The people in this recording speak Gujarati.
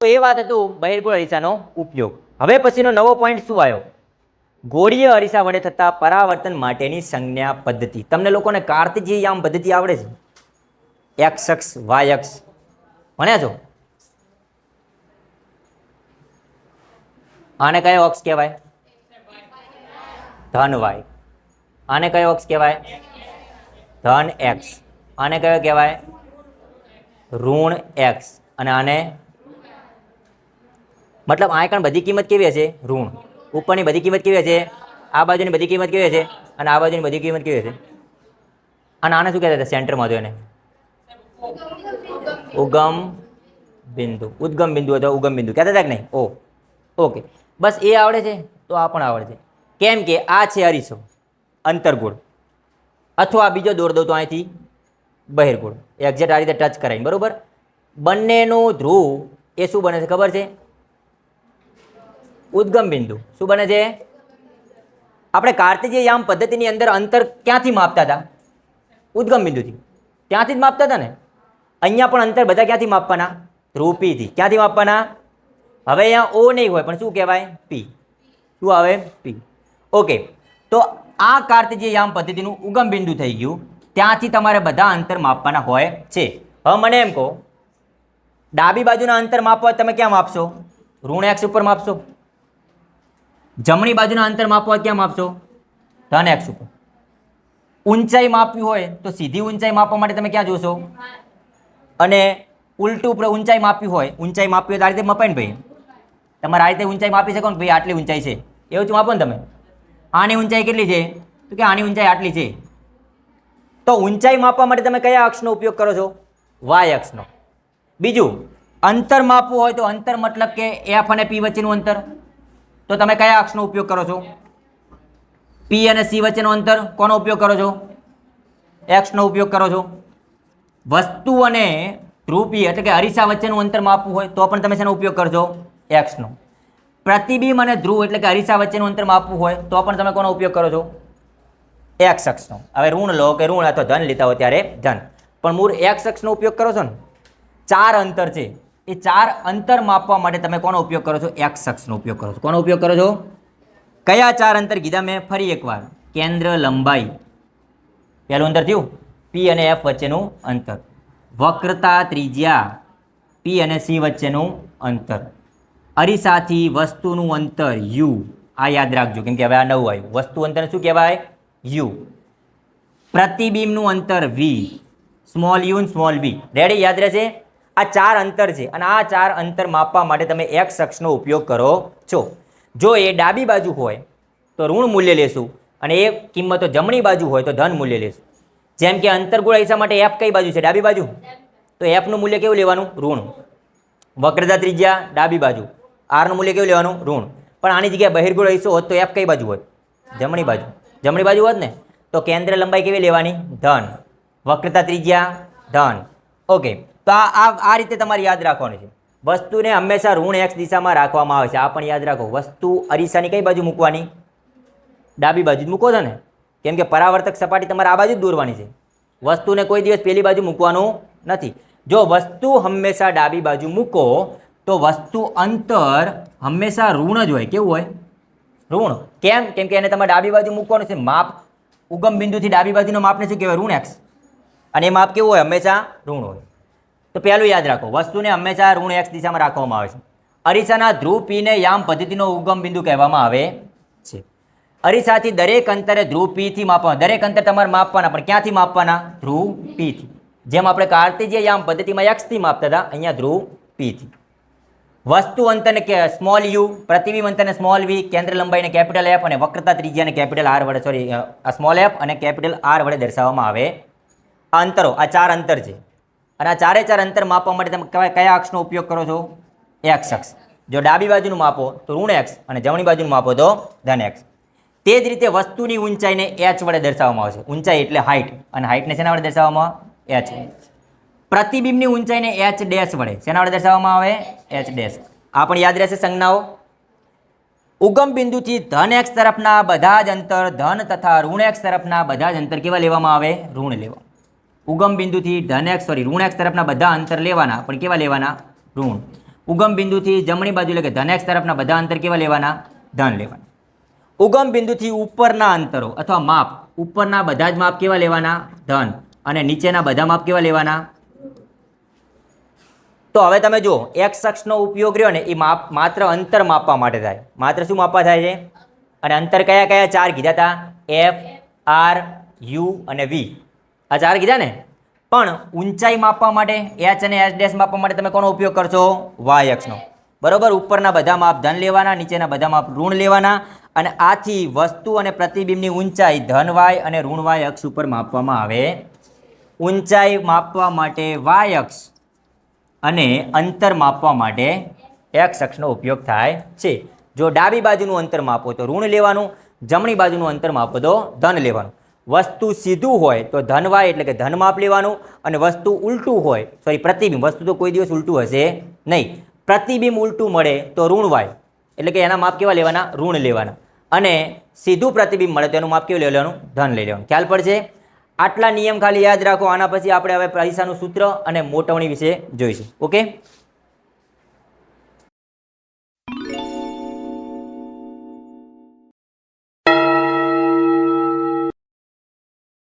તો એ વાત હતું બહિર્ગોળ અરીસાનો ઉપયોગ. હવે પછીનો નવો પોઈન્ટ શું આવ્યો? ગોળીય અરીસા વડે થતા પરાવર્તન માટેની સંજ્ઞા પદ્ધતિ. તમને લોકોને કાર્તિજીય યામ પદ્ધતિ આવડે છે? એક્સ અક્ષ, વાય અક્ષ. ભણ્યા છો? આને કયો અક્ષ કહેવાય? ધન વાય. આને કયો અક્ષ કહેવાય? ધન એક્સ. આને કયો કહેવાય? ઋણ એક્સ. અને આને મતલબ આ કણ બધી કિંમત કેવી હશે? ઋણ. ઉપરની બધી કિંમત કેવી હશે? આ બાજુની બધી કિંમત કેવી હશે? અને આ બાજુની બધી કિંમત કેવી હશે? અને આને શું કહેતા હતા? સેન્ટરમાં હતું એને. ઉગમ બિંદુ. ઉદ્ગમ બિંદુ અથવા ઉગમ બિંદુ. કહેતા હતા કે નહીં? ઓ. ઓકે. બસ એ આવડે છે? તો આ પણ આવડે છે. કેમ કે આ છે અરીસો. અંતરગોળ. અથવા બીજો દોર દઉં તો અહીંથી બહિર્ગોળ. એક્ઝેક્ટ આ રીતે ટચ કરાવીને. બરોબર? બંનેનું ધ્રુવ એ શું બને છે ખબર છે? ઉદ્ગમ બિંદુ. શું બને છે? આપણે કાર્તિજીય યામ પદ્ધતિની અંદર અંતર ક્યાંથી માપતા હતા? ઉદ્ગમ બિંદુથી. ત્યાંથી જ માપતા હતા ને? અહીંયા પણ અંતર બધા ક્યાંથી માપવાના? ધ્રુવપીથી. ક્યાંથી માપવાના? હવે અહીંયા ઓ નહીં હોય, પણ શું કહેવાય? પી. શું આવે? પી. ઓકે. તો આ કાર્તિજીય યામ પદ્ધતિનું ઉગમ બિંદુ થઈ ગયું. ત્યાંથી તમારે બધા અંતર માપવાના હોય છે. હવે મને એમ કહો ડાબી બાજુના અંતર માપવા તમે ક્યાં માપશો? ઋણ એક્સ ઉપર માપશો. જમણી બાજુના અંતર માપવા ક્યાં માપશો? ધન એક્સ ઉપર. ઊંચાઈ માપવી હોય તો સીધી ઊંચાઈ માપવા માટે તમે ક્યાં જોશો? અને ઉલટું ઉપર ઊંચાઈ માપવી હોય, ઊંચાઈ માપવી હોય તો આ રીતે મપાય ને ભાઈ. તમારે આ રીતે ઊંચાઈ માપી શકો ને ભાઈ, આટલી ઊંચાઈ છે. એવું જ માપો ને તમે. આની ઊંચાઈ કેટલી છે? તો કે આની ઊંચાઈ આટલી છે. તો ઊંચાઈ માપવા માટે તમે કયા અક્ષનો ઉપયોગ કરો છો? વાય અક્ષનો. બીજું, અંતર માપવું હોય તો અંતર મતલબ કે એફ અને પી વચ્ચેનું અંતર. તો તમે કયા અક્ષનો ઉપયોગ કરો છો? પી અને સી વચ્ચેનો અંતર કોનો ઉપયોગ કરો છો? એક્સનો ઉપયોગ કરો છો. વસ્તુ અને રૂપી એટલે કે અરીસા વચ્ચેનું અંતર માપવું હોય તો પણ તમે શેનો ઉપયોગ કરશો એક્સનો પ્રતિબિંબ અને ધ્રુવ એટલે કે અરીસા વચ્ચેનું અંતર માપવું હોય તો પણ તમે કોનો ઉપયોગ કરો છો? એક્સ અક્ષનો. હવે ઋણ લો કે ઋણ અથવા ધન લેતા હોય ત્યારે ધન. પણ મૂળ એક્સ અક્ષનો ઉપયોગ કરો છો ને? ચાર અંતર છે. એ ચાર અંતર માપવા માટે તમે કોનો ઉપયોગ કરો છો? એક્સ અક્ષનો ઉપયોગ કરો છો. કોનો ઉપયોગ કરો છો? કયા ચાર અંતર? કીધા મેં ફરી એકવાર. કેન્દ્ર લંબાઈ. પહેલું અંતર થયું. પી અને એફ વચ્ચેનું અંતર. વક્રતા ત્રિજ્યા. પી અને સી વચ્ચેનું અંતર. અરીસાથી વસ્તુનું અંતર યુ આ યાદ રાખજો, કેમ કે હવે આ નવું આવ્યું. વસ્તુ અંતર શું કહેવાય? યુ પ્રતિબિંબનું અંતર V small U small V ready યાદ રહેશે? આ ચાર અંતર છે અને આ ચાર અંતર માપવા માટે તમે એક્સ અક્ષનો ઉપયોગ કરો છો. જો એ ડાબી બાજુ હોય તો ઋણ મૂલ્ય લેશું અને એ કિંમતો જમણી બાજુ હોય તો ધન મૂલ્ય લેશું. જેમ કે અંતરગોળ હિસ્સા માટે એફ કઈ બાજુ છે? ડાબી બાજુ? તો એફનું મૂલ્ય કેવું લેવાનું? ઋણ. વક્રતા ત્રિજ્યા ડાબી બાજુ. આરનું મૂલ્ય કેવું લેવાનું? ઋણ. પણ આની જગ્યાએ બહિર્ગોળ હિસ્સો હોત તો એફ કઈ બાજુ હોત? જમણી બાજુ. જમણી બાજુ હોત ને? તો કેન્દ્ર લંબાઈ કેવી લેવાની? ધન. વક્રતા ત્રિજ્યા ધન. ઓકે તો આ આ રીતે તમારે યાદ રાખવાનું છે. વસ્તુને હંમેશા ઋણ એક્સ દિશામાં રાખવામાં આવે છે. આ પણ યાદ રાખો. વસ્તુ અરીસાની કઈ બાજુ મૂકવાની? ડાબી બાજુ મૂકો છો ને? કેમ કે પરાવર્તક સપાટી તમારે આ બાજુ જ દોરવાની છે. વસ્તુને કોઈ દિવસ પેલી બાજુ મૂકવાનું નથી. જો વસ્તુ હંમેશા ડાબી બાજુ મૂકો, તો વસ્તુ અંતર હંમેશા ઋણ જ હોય. કેવું હોય? ઋણ. કેમ? કેમ કે એને તમારે ડાબી બાજુ મૂકવાનું છે. માપ ઉગમ બિંદુથી ડાબી બાજુનો માપને શું કહેવાય? ઋણ એક્સ અને એ માપ કેવું હોય? હંમેશા ઋણ હોય. તો પહેલું યાદ રાખો, વસ્તુને હંમેશા ઋણ એક્સ દિશામાં રાખવામાં આવે છે. અરીસાના ધ્રુવ પીને યામ પદ્ધતિનો ઉગમ બિંદુ કહેવામાં આવે છે. અરીસાથી દરેક અંતરે ધ્રુવ પીથી માપવાના, દરેક અંતર તમારે માપવાના, પણ ક્યાંથી માપવાના? ધ્રુવ પીથી જેમ આપણે કાર્તિજીય યામ પદ્ધતિમાં એક્સથી માપતા હતા, અહીંયા ધ્રુવ પીથી વસ્તુ અંતરને કે સ્મોલ યુ પ્રતિબિંબ અંતરને સ્મોલ વી કેન્દ્ર લંબાઈને કેપિટલ એફ અને વક્રતા ત્રિજ્યાને કેપિટલ આર વડે સોરી સ્મોલ એફ અને કેપિટલ આર વડે દર્શાવવામાં આવે. આ અંતરો, આ ચાર અંતર છે. અને આ ચારે ચાર અંતર માપવા માટે તમે કયા અક્ષનો ઉપયોગ કરો છો? એક્સ અક્ષ જો ડાબી બાજુનું માપો, તો ઋણ એક્સ અને જમણી બાજુનું માપો, તો ધન એક્સ. તે જ રીતે વસ્તુની ઊંચાઈને એચ વડે દર્શાવવામાં આવે છે. ઊંચાઈ એટલે હાઇટ અને હાઇટને શેના વડે દર્શાવવામાં એચ. પ્રતિબિંબની ઊંચાઈને એચ ડેશ વડે. શેના વડે દર્શાવવામાં આવે? H dash. આ પણ યાદ રહેશે સંજ્ઞાઓ. ઉગમ બિંદુથી ધન એક્સ તરફના બધા જ અંતર, ધન તથા ઋણ એક્સ તરફના બધા જ અંતર કેવા લેવામાં આવે? ઋણ લેવા ઉગમ બિંદુથી ધન એક્સ સોરી ઋણ એક્સ તરફના બધા અંતર લેવાના, પણ કેવા લેવાના? ઋણ. ઉગમ બિંદુથી જમણી બાજુ એટલે કે ધન એક્સ તરફના બધા અંતર કેવા લેવાના? ધન લેવાના. ઉગમ બિંદુથી ઉપરના અંતરો અથવા માપ, ઉપરના બધા જ માપ કેવા લેવાના? ધન. અને નીચેના બધા માપ કેવા લેવાના? તો હવે તમે જુઓ એક્સ અક્ષનો ઉપયોગ રહ્યો ને, એ માપ, માત્ર અંતર માપવા માટે થાય. માત્ર શું માપવા થાય છે? અને અંતર કયા કયા? ચાર કીધા હતા એફ આર યુ અને વી આ ચાર કીધા ને? પણ ઊંચાઈ માપવા માટે એચ અને એચ ડેશ માપવા માટે તમે કોનો ઉપયોગ કરશો? વાય અક્ષનો બરોબર? ઉપરના બધા માપ ધન લેવાના, નીચેના બધા માપ ઋણ લેવાના અને આથી વસ્તુ અને પ્રતિબિંબની ઊંચાઈ ધન વાય અને ઋણ વાય અક્ષ ઉપર માપવામાં આવે. ઊંચાઈ માપવા માટે વાય અક્ષ અને અંતર માપવા માટે એક્સ અક્ષનો ઉપયોગ થાય છે. જો ડાબી બાજુનું અંતર માપો તો ઋણ લેવાનું, જમણી બાજુનું અંતર માપો તો ધન લેવાનું. વસ્તુ સીધું હોય તો ધનવાય એટલે કે ધન માપ લેવાનું અને વસ્તુ ઉલટું હોય સોરી પ્રતિબિંબ. વસ્તુ તો કોઈ દિવસ ઉલટું હશે નહીં. પ્રતિબિંબ ઉલટું મળે તો ઋણવાય એટલે કે એના માપ કેવા લેવાના? ઋણ લેવાના. અને સીધું પ્રતિબિંબ મળે તો એનું માપ કેવું લેવાનું? ધન લઈ લેવાનું. ખ્યાલ પડશે? આટલા નિયમ ખાલી યાદ રાખો. આના પછી આપણે હવે પૈસાનું સૂત્ર અને મોટવણી વિશે જોઈશું. ઓકે?